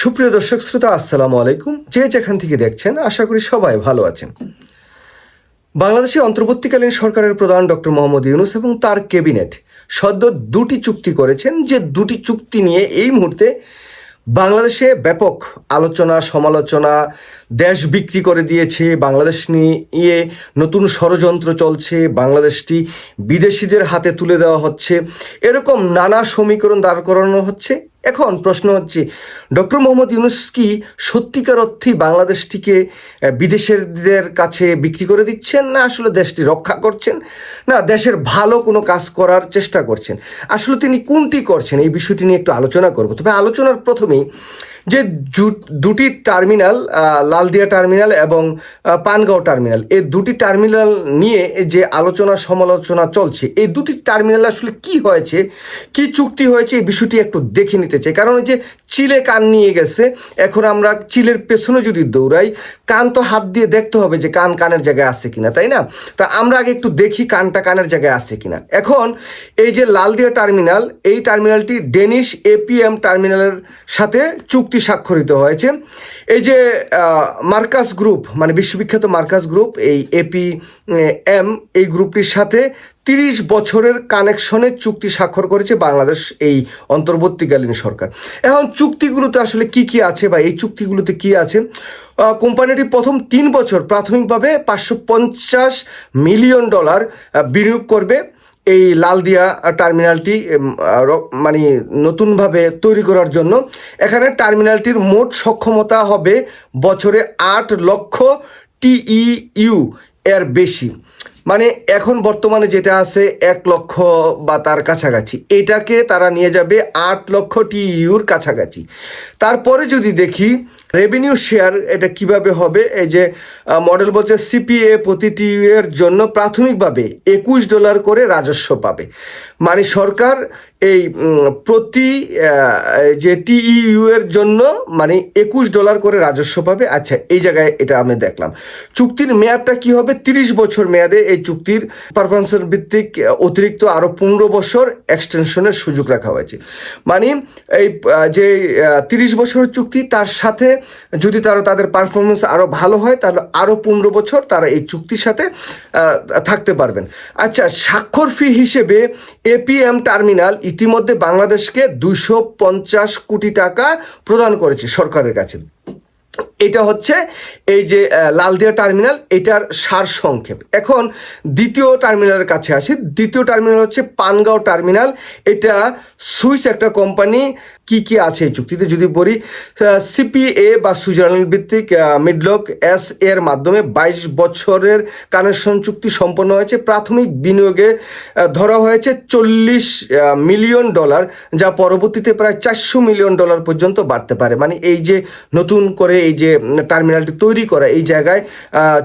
সুপ্রিয় দর্শক, শ্রোতা, আসসালামু আলাইকুম। যে যেখান থেকে দেখছেন, আশা করি সবাই ভালো আছেন। বাংলাদেশের অন্তর্বর্তীকালীন সরকারের প্রধান ডক্টর মোহাম্মদ ইউনুস এবং তার ক্যাবিনেট সদ্য দুটি চুক্তি করেছেন। যে দুটি চুক্তি নিয়ে এই মুহূর্তে বাংলাদেশে ব্যাপক আলোচনা, সমালোচনা, দেশ বিক্রি করে দিয়েছে। বাংলাদেশ নিয়ে নতুন ষড়যন্ত্র চলছে। বাংলাদেশটি বিদেশিদের হাতে তুলে দেওয়া হচ্ছে। এরকম নানা সমীকরণ দাঁড় করানো হচ্ছে। এখন প্রশ্ন হচ্ছে, ডক্টর মোহাম্মদ ইউনুস কি সত্যিকার অর্থে বাংলাদেশটিকে বিদেশের কাছে বিক্রি করে দিচ্ছেন না আসলে দেশটি রক্ষা করছেন? না, দেশের ভালো কোনো কাজ করার চেষ্টা করছেন। আসলে তিনি কোনটি করছেন এই বিষয়টি নিয়ে একটু আলোচনা করব। তবে আলোচনার প্রথমেই যে দুটি টার্মিনাল লালদিয়া টার্মিনাল এবং পানগাঁও টার্মিনাল, এই দুটি টার্মিনাল নিয়ে যে আলোচনা সমালোচনা চলছে, এই দুটি টার্মিনাল আসলে কি হয়েছে, কি চুক্তি হয়েছে, এই বিষয়টি একটু দেখে নিতে চাই। কারণ যে চিলে কান নিয়ে গেছে, এখন আমরা চিলের পেছনে যদি দৌড়াই, কান তো হাত দিয়ে দেখতে হবে যে কান কানের জায়গায় আছে কিনা, তাই না? তা আমরা আগে একটু দেখি কানটা কানের জায়গায় আছে কিনা। এখন এই যে লালদিয়া টার্মিনাল, এই টার্মিনালটি ডেনিশ এপিএম টার্মিনালের সাথে চুক্তি স্বাক্ষরিত হয়েছে। এই যে মার্কাস গ্রুপ মানে বিশ্ববিখ্যাত মার্কাস গ্রুপ, এই এপি এম এই গ্রুপটির সাথে তিরিশ বছরের কানেকশনে চুক্তি স্বাক্ষর করেছে বাংলাদেশ, এই অন্তর্বর্তীকালীন সরকার। এখন চুক্তিগুলোতে আসলে কি কি আছে বা এই চুক্তিগুলোতে কি আছে? কোম্পানিটি প্রথম তিন বছর প্রাথমিকভাবে পাঁচশো পঞ্চাশ মিলিয়ন ডলার বিনিয়োগ করবে। এই লালদিয়া টার্মিনালটি মানে নতুনভাবে তৈরি করার জন্য। এখানে টার্মিনালটির মোট সক্ষমতা হবে বছরে আট লক্ষ টিইউ এর বেশি। মানে এখন বর্তমানে যেটা আছে এক লক্ষ বা তার কাছাকাছি। এটাকে তারা নিয়ে যাবে আট লক্ষ টিইউর কাছাকাছি। তারপরে যদি দেখি রেভিনিউ শেয়ার এটা কীভাবে হবে? এই যে মডেল বলছে সিপিএ প্রতি টিইউ জন্য প্রাথমিকভাবে একুশ ডলার করে রাজস্ব পাবে। মানে সরকার এই প্রতি যে টিইউ এর জন্য মানে একুশ ডলার করে রাজস্ব পাবে। আচ্ছা এই জায়গায় এটা আমি দেখলাম। চুক্তির মেয়াদটা কি হবে? তিরিশ বছর মেয়াদে এই চুক্তির পারফরমেন্সের ভিত্তিক অতিরিক্ত আরও পনেরো বছর এক্সটেনশনের সুযোগ রাখা হয়েছে। মানে এই যে তিরিশ বছরের চুক্তি, তার সাথে যদি তারা তাদের পারফরমেন্স আরও ভালো হয়, তাহলে আরও পনেরো বছর তারা এই চুক্তির সাথে থাকতে পারবেন। আচ্ছা স্বাক্ষর ফি হিসেবে এপিএম টার্মিনাল ইতিমধ্যে বাংলাদেশকে দুশো পঞ্চাশ কোটি টাকা প্রদান করেছে সরকারের কাছে। এটা হচ্ছে এই যে লালদিয়া টার্মিনাল, এটার সার সংক্ষেপ। এখন দ্বিতীয় টার্মিনালের কাছে আসি। দ্বিতীয় টার্মিনাল হচ্ছে পানগাঁও টার্মিনাল। এটা সুইস একটা কোম্পানি কি কি আছে এই চুক্তিতে? যদি বলি সিপিএ বা সুইজারল্যান্ড ভিত্তিক মিডলক এস এর মাধ্যমে বাইশ বছরের কানেকশন চুক্তি সম্পন্ন হয়েছে। প্রাথমিক বিনিয়োগে ধরা হয়েছে চল্লিশ মিলিয়ন ডলার, যা পরবর্তীতে প্রায় চারশো মিলিয়ন ডলার পর্যন্ত বাড়তে পারে। মানে এই যে নতুন করে এই যে টার্মিনালটি তৈরি করা, এই জায়গায়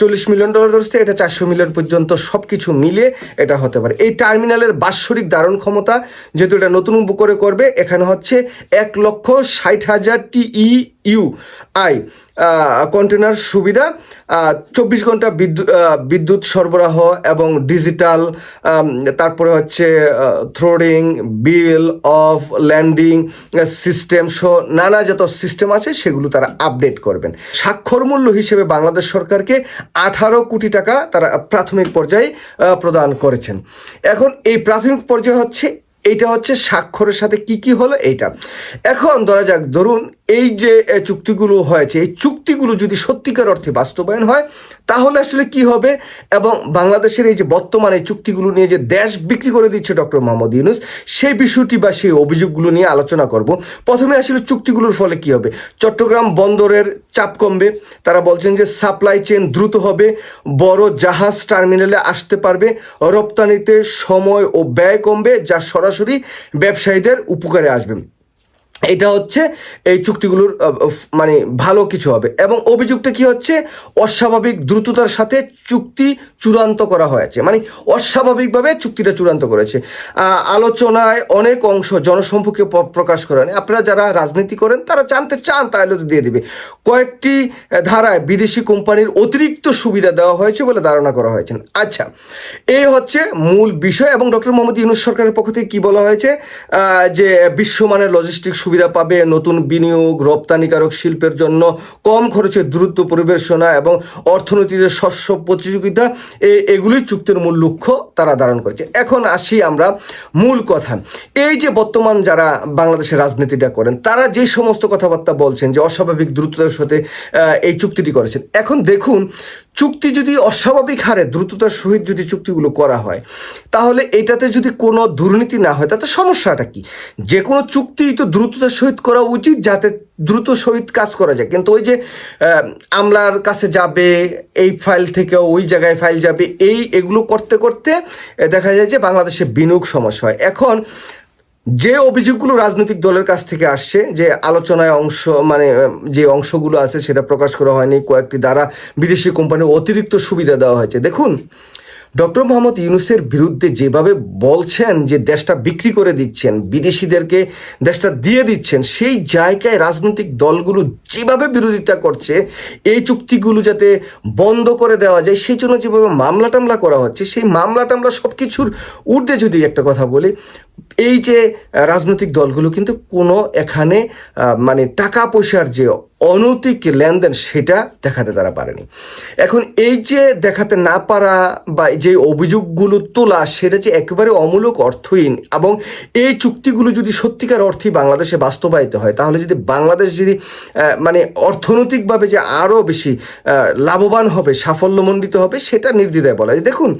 চল্লিশ মিলিয়ন ডলার ধরছে, এটা চারশো মিলিয়ন পর্যন্ত সব কিছু মিলিয়ে এটা হতে পারে। এই টার্মিনালের বাৎসরিক ধারণ ক্ষমতা যেহেতু এটা নতুন করে করবে, এখানে হচ্ছে এক লক্ষ ষাট হাজার টিই ইউ আই কন্টেনার সুবিধা চব্বিশ ঘণ্টা বিদ্যুৎ বিদ্যুৎ সরবরাহ এবং ডিজিটাল তারপরে হচ্ছে থ্রোডিং বিল অফ ল্যান্ডিং সিস্টেম সহ নানা যত সিস্টেম আছে সেগুলো তারা আপডেট করবেন। স্বাক্ষর মূল্য হিসেবে বাংলাদেশ সরকারকে আঠারো কোটি টাকা তারা প্রাথমিক পর্যায়ে প্রদান করেছেন। এখন এই প্রাথমিক পর্যায়ে হচ্ছে এইটা হচ্ছে স্বাক্ষরের সাথে কি কি হলো এইটা। এখন ধরা যাক, ধরুন এই যে চুক্তিগুলো হয়েছে, এই চুক্তিগুলো যদি সত্যিকার অর্থে বাস্তবায়ন হয়, তাহলে আসলে কি হবে? এবং বাংলাদেশের এই যে বর্তমানে চুক্তিগুলো নিয়ে যে দেশ বিক্রি করে দিচ্ছে ডক্টর মোহাম্মদ ইউনুস, সেই বিষয়টি বা সেই অভিযোগগুলো নিয়ে আলোচনা করব। প্রথমে আসলে চুক্তিগুলোর ফলে কি হবে? চট্টগ্রাম বন্দরের চাপ কমবে। তারা বলছেন যে সাপ্লাই চেন দ্রুত হবে, বড় জাহাজ টার্মিনালে আসতে পারবে, রপ্তানিতে সময় ও ব্যয় কমবে, যা সরাসরি ব্যবসায়ীদের উপকারে আসবে এটা হচ্ছে এই চুক্তিগুলোর মানে ভালো কিছু হবে। এবং অভিযোগটা কি হচ্ছে? অস্বাভাবিক দ্রুততার সাথে চুক্তি চূড়ান্ত করা হয়েছে। মানে অস্বাভাবিকভাবে চুক্তিটা চূড়ান্ত করেছে। আলোচনায় অনেক অংশ জনসম্মুখে প- প্রকাশ করেন। আপনারা যারা রাজনীতি করেন, তারা জানতে চান, তাহলে তো দিয়ে দিবে। কয়েকটি ধারায় বিদেশি কোম্পানির অতিরিক্ত সুবিধা দেওয়া হয়েছে বলে ধারণা করা হয়েছে। আচ্ছা এই হচ্ছে মূল বিষয়। এবং ডক্টর মোহাম্মদ ইউনুস সরকারের পক্ষ থেকে কি বলা হয়েছে? যে বিশ্বমানের লজিস্টিক সুবিধা পাবে নতুন বিনিয়োগ, রপ্তানিকারক শিল্পের জন্য কম খরচে দ্রুত পরিবেশনা এবং অর্থনীতিতে শস্য প্রতিযোগিতা, এ- এগুলোই চুক্তির মূল লক্ষ্য তারা ধারণ করেছে। এখন আসি আমরা মূল কথা। এই যে বর্তমান যারা বাংলাদেশের রাজনীতিটা করেন, তারা যে সমস্ত কথাবার্তা বলছেন যে অস্বাভাবিক দ্রুততার সাথে এই চুক্তিটি করেছেন, এখন দেখুন চুক্তি যদি অস্বাভাবিক হারে দ্রুততার সহিত যদি চুক্তিগুলো করা হয়, তাহলে এটাতে যদি কোনো দুর্নীতি না হয়, তাতে সমস্যাটা কি? যে কোনো চুক্তি তো দ্রুততার সহিত করা উচিত যাতে দ্রুত সহিত কাজ করা যায়। কিন্তু ওই যে আমলার কাছে যাবে, এই ফাইল থেকে ওই জায়গায় ফাইল যাবে, এই এগুলো করতে করতে দেখা যায় যে বাংলাদেশে বিনিয়োগ সমস্যা হয়। এখন যে অভিযোগগুলো রাজনৈতিক দলের কাছ থেকে আসছে, যে আলোচনায় অংশ মানে যে অংশগুলো আছে সেটা প্রকাশ করা হয়নি, কয়েকটি দ্বারা বিদেশি কোম্পানির অতিরিক্ত সুবিধা দেওয়া হয়েছে। দেখুন, ডক্টর মোহাম্মদ ইউনুসের বিরুদ্ধে যেভাবে বলছেন যে দেশটা বিক্রি করে দিচ্ছেন, বিদেশিদেরকে দেশটা দিয়ে দিচ্ছেন, সেই জায়গায় রাজনৈতিক দলগুলো যেভাবে বিরোধিতা করছে, এই চুক্তিগুলো যাতে বন্ধ করে দেওয়া যায়, সেই জন্য যেভাবে মামলা টামলা করা হচ্ছে, সেই মামলা টামলা সব কিছুর ঊর্ধ্বে যদি একটা কথা বলি এই যে রাজনৈতিক দলগুলো কিন্তু কোনো এখানে মানে টাকা পয়সার যে অনৈতিক লেনদেন, সেটা দেখাতে তারা পারেনি। এখন এই যে দেখাতে না পারা বা যে অভিযোগগুলো তোলা, সেটা যে একেবারে অমূলক অর্থহীন এবং এই চুক্তিগুলো যদি সত্যিকার অর্থে বাংলাদেশে বাস্তবায়িত হয়, তাহলে যদি বাংলাদেশ যদি মানে অর্থনৈতিকভাবে যে আরও বেশি লাভবান হবে, সাফল্যমণ্ডিত হবে, সেটা নির্দ্বিধায় বলা যায়। দেখুন,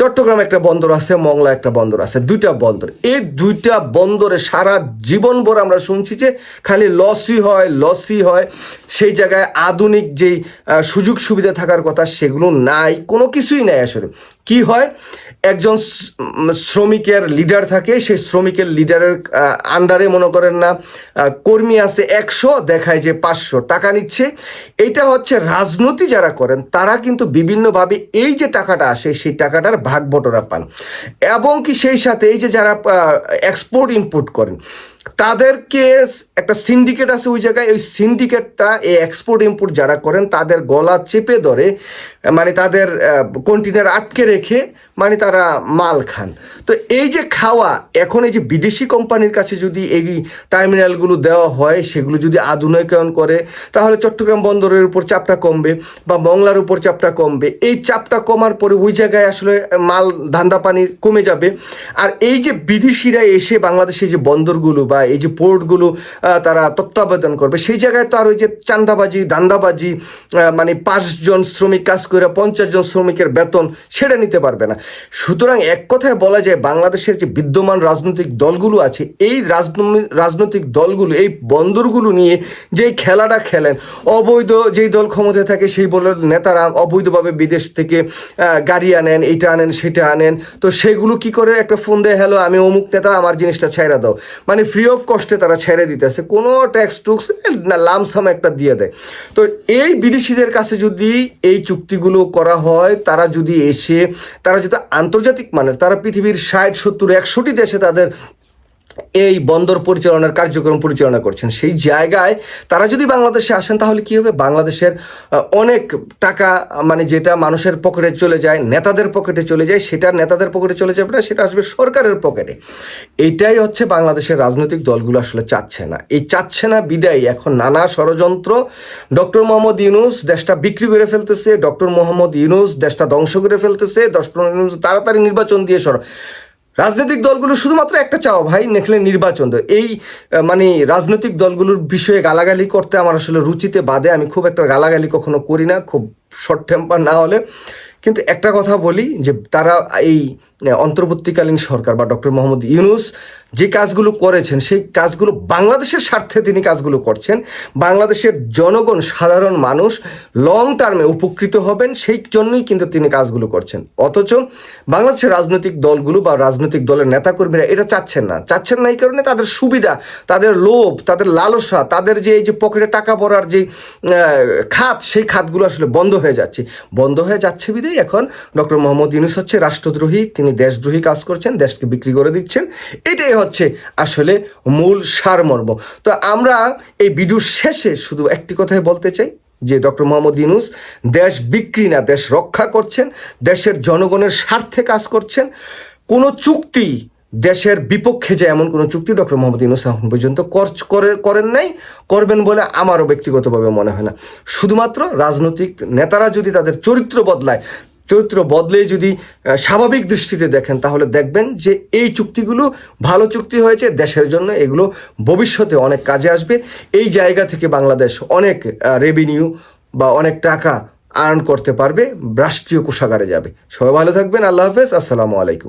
চট্টগ্রাম একটা বন্দর আছে মংলা একটা বন্দর আছে, দুইটা বন্দর। এই দুইটা বন্দরে সারা জীবন ভর আমরা শুনছি যে খালি লসই হয় লসই হয়। সেই জায়গায় আধুনিক যেই সুযোগ সুবিধা থাকার কথা সেগুলো নাই, কোনো কিছুই নাই আসলে। কি হয়? একজন শ্রমিকের লিডার থাকে, সেই শ্রমিকের লিডারের আন্ডারে মনে করেন না কর্মী আছে একশো, দেখায় যে পাঁচশো টাকা নিচ্ছে। এটা হচ্ছে রাজনীতি যারা করেন, তারা কিন্তু বিভিন্নভাবে এই যে টাকাটা আসে, সেই টাকাটার ভাগ বটরা পান। এবং কি সেই সাথে এই যে যারা এক্সপোর্ট ইম্পোর্ট করেন তাদেরকে একটা সিন্ডিকেট আছে ওই জায়গায়, ওই সিন্ডিকেটটা এই এক্সপোর্ট ইম্পোর্ট যারা করেন, তাদের গলা চেপে ধরে মানে তাদের কন্টেনার আটকে রেখে মানে তারা মাল খান। তো এই যে খাওয়া, এখন এই যে বিদেশি কোম্পানির কাছে যদি এই টার্মিনালগুলো দেওয়া হয়, সেগুলো যদি আধুনিকায়ন করে, তাহলে চট্টগ্রাম বন্দরের উপর চাপটা কমবে বা মংলার উপর চাপটা কমবে। এই চাপটা কমার পরে ওই জায়গায় আসলে মাল ধান্দা পানি কমে যাবে। আর এই যে বিদেশিরা এসে বাংলাদেশে যে বন্দরগুলো বা এই যে পোর্টগুলো তারা তত্ত্বাবধান করবে। সেই জায়গায় তো আর ওই যে চান্দাবাজি দান্দাবাজি মানে পাঁচজন শ্রমিক কাজ করে পঞ্চাশ জন শ্রমিকের বেতন সেটা নিতে পারবে না। সুতরাং এক কথায় বলা যায়, বাংলাদেশের যে বিদ্যমান রাজনৈতিক দলগুলো আছে, এই রাজনৈতিক দলগুলো, এই বন্দরগুলো নিয়ে যেই খেলাটা খেলেন, অবৈধ যেই দল ক্ষমতায় থাকে সেই বলের নেতারা অবৈধভাবে বিদেশ থেকে গাড়ি আনেন, এটা আনেন, সেটা আনেন, তো সেগুলো কি করে একটা ফোন দেয়, হ্যালো, আমি অমুক নেতা, আমার জিনিসটা ছেড়ে দাও। মানে ফ্রি অফ কস্টে তারা ছেড়ে দিতেছে। কোনো ট্যাক্স টুক্স না লামসাম একটা দিয়ে দেয়। তো এই বিদেশিদের কাছে যদি এই চুক্তিগুলো করা হয়, তারা যদি এসে, তারা যদি আন্তর্জাতিক মানের, তারা পৃথিবীর ষাট, সত্তর একশোটি দেশে তাদের এই বন্দর পরিচালনার কার্যক্রম পরিচালনা করছেন। সেই জায়গায় তারা যদি বাংলাদেশে আসেন, তাহলে কি হবে? বাংলাদেশের অনেক টাকা মানে যেটা মানুষের পকেটে চলে যায়, নেতাদের পকেটে চলে যায়, সেটা নেতাদের পকেটে চলে যাবে না, সেটা আসবে সরকারের পকেটে। এটাই হচ্ছে বাংলাদেশের রাজনৈতিক দলগুলো আসলে চাচ্ছে না। এই চাচ্ছে না বিদায়। এখন নানা ষড়যন্ত্র, ডক্টর মোহাম্মদ ইউনুস দেশটা বিক্রি করে ফেলতেছে, ডক্টর মোহাম্মদ ইউনুস দেশটা ধ্বংস করে ফেলতেছে, ডক্টর ইউনুস তাড়াতাড়ি নির্বাচন দিয়ে সর। রাজনৈতিক দলগুলো শুধুমাত্র একটা চাও ভাই নেখলে নির্বাচন। এই মানে রাজনৈতিক দলগুলোর বিষয়ে গালাগালি করতে আমার আসলে রুচিতে বাদে আমি খুব একটা গালাগালি কখনো করি না, খুব শর্ট টেম্পার না হলে কিন্তু একটা কথা বলি যে তারা এই অন্তর্বর্তীকালীন সরকার বা ডক্টর মোহাম্মদ ইউনুস যে কাজগুলো করেছেন, সেই কাজগুলো বাংলাদেশের স্বার্থে তিনি কাজগুলো করছেন। বাংলাদেশের জনগণ, সাধারণ মানুষ লং টার্মে উপকৃত হবেন, সেই জন্যই কিন্তু তিনি কাজগুলো করছেন। অথচ বাংলাদেশের রাজনৈতিক দলগুলো বা রাজনৈতিক দলের নেতাকর্মীরা এটা চাচ্ছেন না। চাচ্ছেন না এই কারণে তাদের সুবিধা, তাদের লোভ, তাদের লালসা, তাদের যে এই যে পকেটে টাকা পড়ার যে খাত, সেই খাতগুলো আসলে বন্ধ হয়ে যাচ্ছে। বন্ধ হয়ে যাচ্ছে বিধেই এখন ডক্টর মোহাম্মদ ইউনুস হচ্ছে রাষ্ট্রদ্রোহী, তিনি দেশদ্রোহী কাজ করছেন, দেশকে বিক্রি করে দিচ্ছেন। এটাই হচ্ছে আসলে মূল সারমর্ম। তো আমরা এই ভিডিওর শেষে শুধু একটি কথাই বলতে চাই, যে ডক্টর মোহাম্মদ ইউনুস দেশ বিক্রি না, দেশ রক্ষা করছেন, দেশের জনগণের স্বার্থে কাজ করছেন। কোনো চুক্তি দেশের বিপক্ষে যে এমন কোনো চুক্তি, ডক্টর মোহাম্মদ ইউনুস এখন পর্যন্ত কর- করে করেন নাই, করবেন বলে আমারও ব্যক্তিগতভাবে মনে হয় না। শুধুমাত্র রাজনৈতিক নেতারা যদি তাদের চরিত্র বদলায়, চরিত্র বদলে যদি স্বাভাবিক দৃষ্টিতে দেখেন, তাহলে দেখবেন যে এই চুক্তিগুলো ভালো চুক্তি হয়েছে, দেশের জন্য এগুলো ভবিষ্যতে অনেক কাজে আসবে। এই জায়গা থেকে বাংলাদেশ অনেক রেভিনিউ বা অনেক টাকা আর্ন করতে পারবে, রাষ্ট্রীয় কোষাগারে যাবে। সবাই ভালো থাকবেন, আল্লাহ হাফেজ, আসসালামু আলাইকুম।